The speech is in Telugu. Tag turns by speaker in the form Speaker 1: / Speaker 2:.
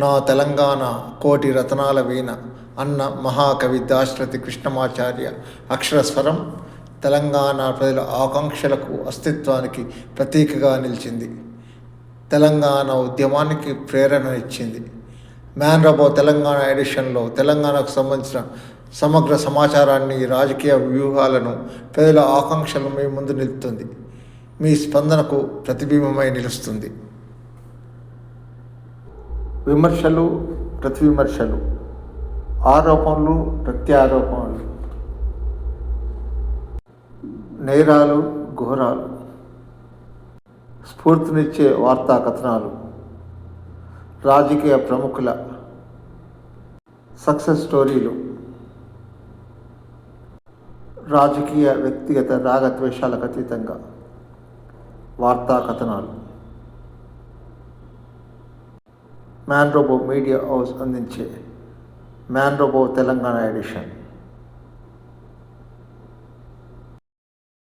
Speaker 1: నా తెలంగాణ కోటి రతనాల వీణ అన్న మహాకవి దాశరథి కృష్ణమాచార్య అక్షరస్వరం తెలంగాణ ప్రజల ఆకాంక్షలకు అస్తిత్వానికి ప్రతీకగా నిలిచింది. తెలంగాణ ఉద్యమానికి ప్రేరణ ఇచ్చింది. మ్యాన్ రబో తెలంగాణ ఎడిషన్లో తెలంగాణకు సంబంధించిన సమగ్ర సమాచారాన్ని రాజకీయ వ్యూహాలను ప్రజల ఆకాంక్షలను మీ ముందు నిలుపుతుంది. మీ స్పందనకు ప్రతిబింబమై నిలుస్తుంది. విమర్శలు ప్రతివిమర్శలు ఆరోపణలు ప్రత్యారోపణలు నేరాలు ఘోరాలు. స్ఫూర్తినిచ్చే వార్తా కథనాలు. రాజకీయ ప్రముఖుల సక్సెస్ స్టోరీలు. రాజకీయ వ్యక్తిగత రాగద్వేషాలకు అతీతంగా వార్తా కథనాలు. మ్యాన్ రోబో మీడియా హౌస్ అందించే మ్యాన్ రోబో తెలంగాణ ఎడిషన్